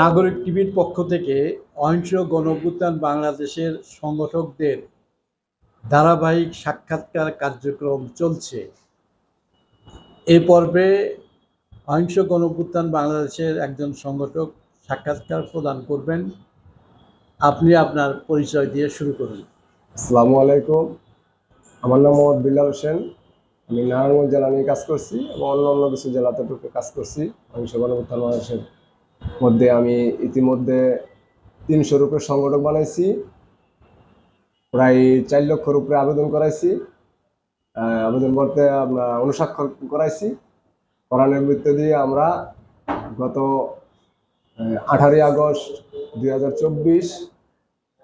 নাগরিক টিভির পক্ষ থেকে অহিংস গণভ্যুত্থান বাংলাদেশের সংগঠকদের ধারাবাহিক সাক্ষাৎকার কার্যক্রম চলছে। এ পর্বে অহিংস গণভ্যুত্থান বাংলাদেশের একজন সংগঠক সাক্ষাৎকার প্রদান করবেন। আপনি আপনার পরিচয় দিয়ে শুরু করুন। আসসালামু আলাইকুম। আমার নাম মোহাম্মদ বিল্লাল হোসেন। আমি নারায়ণগঞ্জ জেলা নিয়ে কাজ করছি এবং অন্য অন্য কিছু জেলাতে টুকে কাজ করছি। অহিংস গণপ্রত্যান মানুষের মধ্যে আমি ইতিমধ্যে তিনশোর উপরে সংগঠক বানাইছি। প্রায় চার লক্ষর উপরে আবেদন করাইছি। আবেদন করতে আমরা অনুস্বাক্ষর করাইছি। করানোর ভিত্তি দিয়ে আমরা গত আঠারোই আগস্ট দুই হাজার চব্বিশ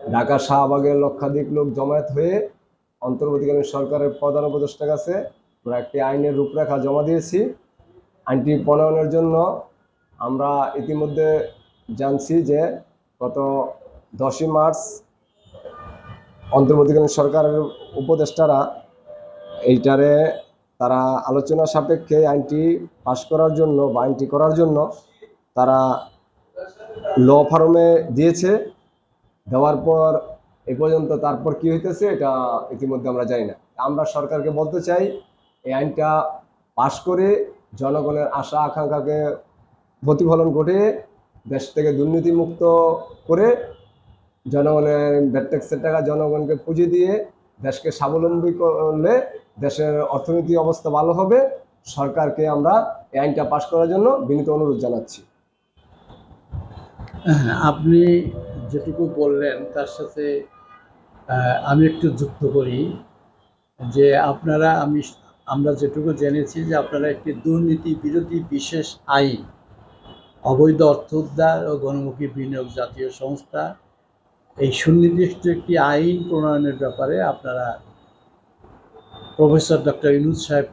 ঢাকা শাহবাগের লক্ষাধিক লোক জমায়েত হয়ে অন্তর্বর্তীকালীন সরকারের প্রধান উপদেষ্টার কাছে আমরা একটি আইনের রূপরেখা জমা দিয়েছি। আইনটি প্রণয়নের জন্য আমরা ইতিমধ্যে জানছি যে গত দশই মার্চ অন্তর্বর্তীকালীন সরকারের উপদেষ্টারা এইটারে তারা আলোচনা সাপেক্ষে আইনটি পাশ করার জন্য বা আইনটি করার জন্য তারা ল ফার্মে দিয়েছে। দেওয়ার পর এ পর্যন্ত তারপর কি হইতেছে এটা ইতিমধ্যে আমরা জানি না। আমরা সরকারকে বলতে চাই এই আইনটা পাশ করে জনগণের আশা, আকাঙ্ক্ষাকে প্রতিফলন ঘটে, দেশ থেকে দুর্নীতিমুক্ত করে জনগণের ট্যাক্সের টাকা জনগণকে পুঁজি দিয়ে দেশকে স্বাবলম্বী করলে দেশের অর্থনীতি অবস্থা ভালো হবে। সরকারকে আমরা এই আইনটা পাশ করার জন্য বিনীত অনুরোধ জানাচ্ছি। আপনি যেটুকু বললেন, তার সাথে আমি একটু যুক্ত করি যে আপনারা, আমি আমরা যেটুকু জেনেছি যে আপনারা একটি দুর্নীতি বিরোধী বিশেষ আইন, অবৈধ অর্থ উদ্ধার ও গণমুখী বিনিয়োগ জাতীয় সংস্থা, এই সুনির্দিষ্ট একটি আইন প্রণয়নের ব্যাপারে আপনারা প্রফেসর ডক্টর ইনুজ সাহেব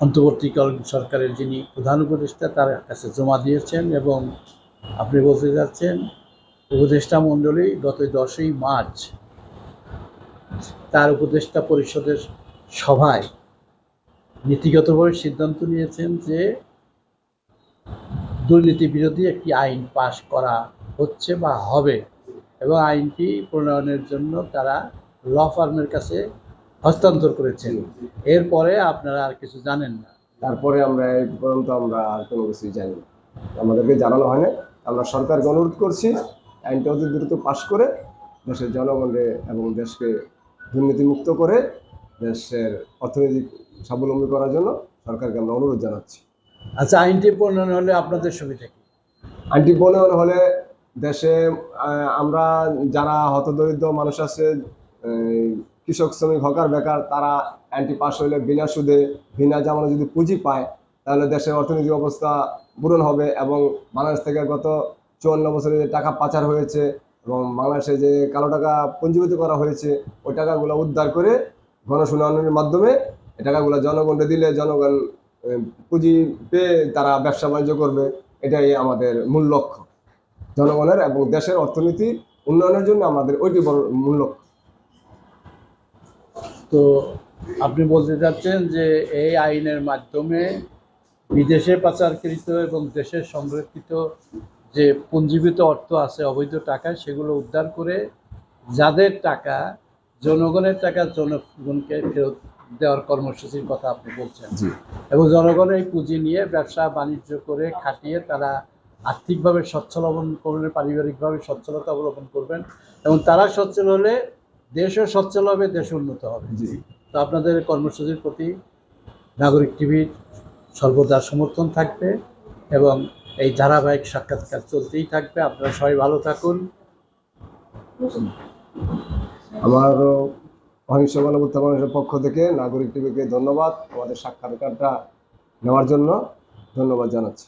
অন্তর্বর্তীকালীন সরকারের যিনি প্রধান উপদেষ্টা, তার কাছে জমা দিয়েছেন এবং আপনি বলতে যাচ্ছেন, উপদেষ্টা মণ্ডলী গত দশই মার্চ তার উপদেষ্টা পরিষদের সভায় নীতিগতভাবে সিদ্ধান্ত নিয়েছেন যে দুর্নীতি বিরোধী একটি আইন পাশ করা হচ্ছে বা হবে এবং আইনটি প্রণয়নের জন্য তারা ল ফার্মের কাছে হস্তান্তর করেছেন। এরপরে আপনারা আর কিছু জানেন না। তারপরে আমরা এই পর্যন্ত আমরা আর কোনো কিছুই জানি না। আমাদেরকে জানানো হয় না আমরা সরকারকে অনুরোধ করছি আইনটা অতি দ্রুত পাশ করে দেশের জনগণকে এবং দেশকে দুর্নীতিমুক্ত করে দেশের অর্থনৈতিক স্বাবলম্বী করার জন্য সরকারকে আমরা অনুরোধ জানাচ্ছি। আচ্ছা আইনটি প্রণয়ন হলে আপনাদের সুবিধা কি? আইনটি প্রণয়ন হলে দেশে আমরা যারা হতদরিদ্র মানুষ আছে কৃষক শ্রমিক হকার বেকার তারা অ্যান্টি পাস হইলে বিনা সুদে বিনা জামানো যদি পুঁজি পায় তাহলে দেশের অর্থনৈতিক অবস্থা পূরণ হবে এবং বাংলাদেশ থেকে গত চুয়ান্ন বছরে যে টাকা পাচার হয়েছে এবং বাংলাদেশে যে কালো টাকা পঞ্জীভূত করা হয়েছে ওই টাকাগুলো উদ্ধার করে গণশুনানির মাধ্যমে এই টাকাগুলো জনগণকে দিলে জনগণ পুঁজি পেয়ে তারা ব্যবসা বাণিজ্য করবে, এটাই আমাদের মূল লক্ষ্য। জনগণের এবং দেশের অর্থনীতি উন্নয়নের জন্য আমাদের ওইটি বড় মূল লক্ষ্য। তো আপনি বলতে চাচ্ছেন যে এই আইনের মাধ্যমে বিদেশে পাচারকৃত এবং দেশের সংরক্ষিত যে পুঞ্জীবিত অর্থ আছে, অবৈধ টাকা, সেগুলো উদ্ধার করে যাদের টাকা, জনগণের টাকা জনগণকে ফেরত দেওয়ার কর্মসূচির কথা আপনি বলছেন। এবং জনগণ এই পুঁজি নিয়ে ব্যবসা বাণিজ্য করে খাটিয়ে তারা আর্থিকভাবে সচ্ছল অবলম্বন করবেন পারিবারিকভাবে সচ্ছলতা অবলম্বন করবেন এবং তারা সচ্ছল হলে দেশও সচ্ছল হবে দেশ উন্নত হবে। তো আপনাদের কর্মসূচির প্রতি নাগরিক টিভির সর্বদা সমর্থন থাকবে এবং এই ধারাবাহিক সাক্ষাৎকার চলতেই থাকবে। আপনারা সবাই ভালো থাকুন। আমার অহিংস মানবতা মানুষের পক্ষ থেকে নাগরিক টিভিকে ধন্যবাদ। আমাদের সাক্ষাৎকারটা নেওয়ার জন্য ধন্যবাদ জানাচ্ছি।